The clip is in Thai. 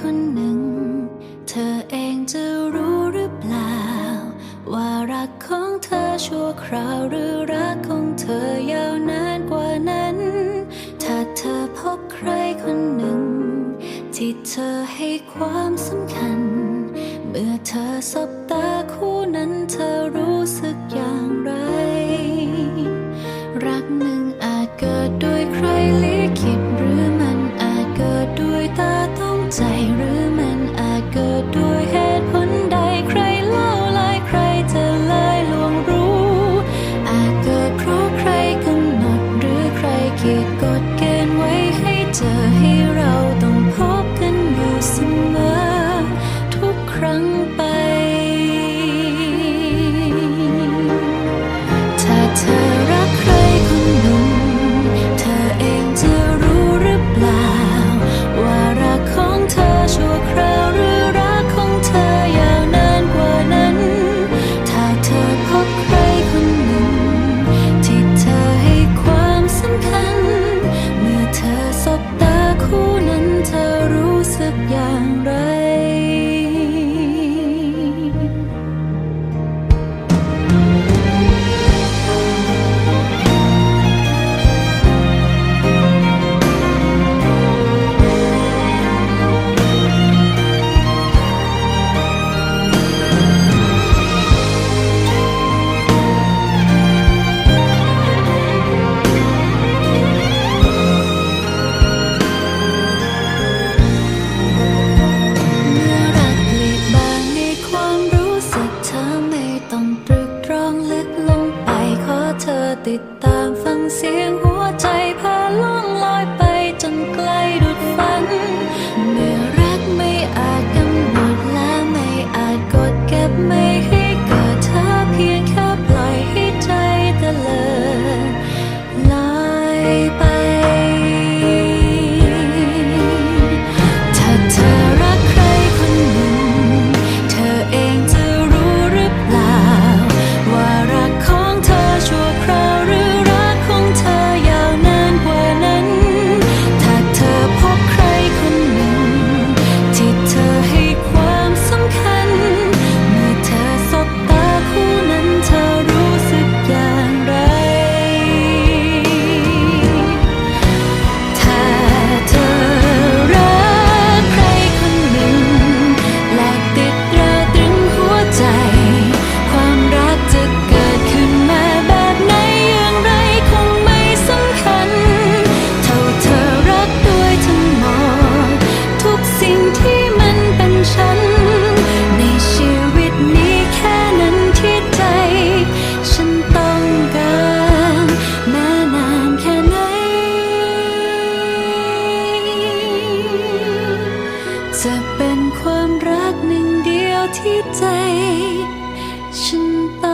คนหนึ่ง เธอเองจะรู้หรือเปล่า ว่ารักขอ ชั่วคราวหรือรักของเธอยาวนานกว่านั้น ถ้าเธอพบใครคนหนึ่ง ที่เธอให้ความสำคัญ เมื่อเธอสบตาคู่นั้นเธอรู้สึก 陪伴在身旁。